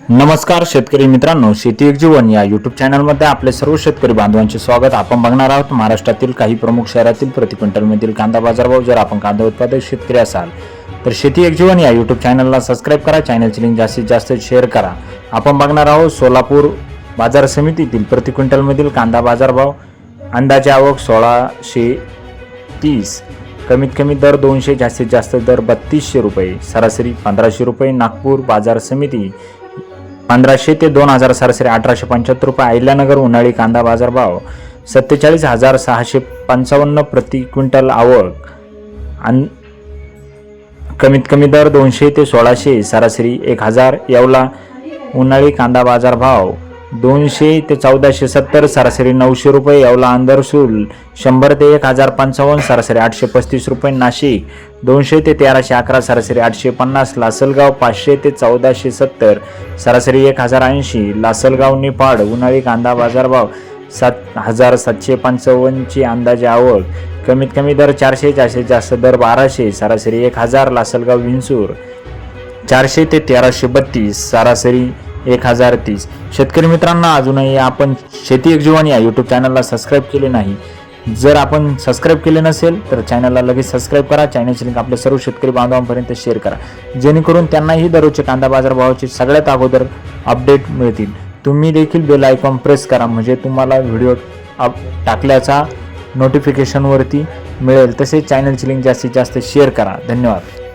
नमस्कार शेतकरी मित्रांनो शेती एक जीवन या युट्यूब चॅनलमध्ये आपले सर्व शेतकरी बांधवांचे स्वागत. आपण बघणार आहोत महाराष्ट्रातील काही प्रमुख शहरातील प्रति क्विंटलमधील कांदा बाजारभाव जर आपण कांदा उत्पादक शेतकरी असाल तर शेती एक जीवन या युट्यूब चॅनलला सबस्क्राईब करा. चॅनलची लिंक जास्तीत जास्त शेअर करा. आपण बघणार आहोत सोलापूर बाजार समितीतील प्रति क्विंटलमधील कांदा बाजारभाव अंदाजे आवक सोळाशे तीस कमीत कमी दर दोनशे जास्तीत जास्त दर बत्तीसशे रुपये सरासरी पंधराशे रुपये. नागपूर बाजार समिती पंधराशे ते दोन हजार सरासरी अठराशे पंच्याहत्तर रुपये. अहिल्यानगर उन्हाळी कांदा बाजार भाव सत्तेचाळीस हजार सहाशे पंचावन्न प्रति क्विंटल आवक. आणि कमीत कमी दर दोनशे ते सोळाशे सरासरी एक हजार. येवला उन्हाळी कांदा बाजार भाव दोनशे ते चौदाशे सत्तर सरासरी नऊशे रुपये. येवला अंदरसूल शंभर ते एक हजार पंचावन्न सरासरी आठशे पस्तीस रुपये नाशिक. दोनशे ते तेराशे अकरा सरासरी आठशे पन्नास लासलगाव पाचशे ते चौदाशे सत्तर सरासरी एक हजार ऐंशी. लासलगाव निफाड उन्हाळी कांदा बाजारभाव सात हजार सातशे पंचावन्नची अंदाजे आवक. कमीत कमी दर चारशे जास्तीत जास्त दर बाराशे सरासरी एक हजार लासलगाव विंचूर. चारशे ते तेराशे बत्तीस सरासरी एक हजार तीस. शेतकरी मित्रांना अजूनही आपण शेती एक जीवन या यूट्यूब चॅनलला सबस्क्राईब केले नाही. जर आपण सबस्क्राईब केले नसेल तर चॅनलला लगेच सबस्क्राईब करा. चॅनलची लिंक आपल्या सर्व शेतकरी बांधवांपर्यंत शेअर करा. जेणेकरून त्यांनाही दररोजचे कांदा बाजारभावाचे सगळ्यात अगोदर अपडेट मिळतील. तुम्ही देखील बेल आयकॉन प्रेस करा म्हणजे तुम्हाला व्हिडिओ अप टाकल्याचा नोटिफिकेशनवरती मिळेल. तसेच चॅनलची लिंक जास्तीत जास्त शेअर करा. धन्यवाद.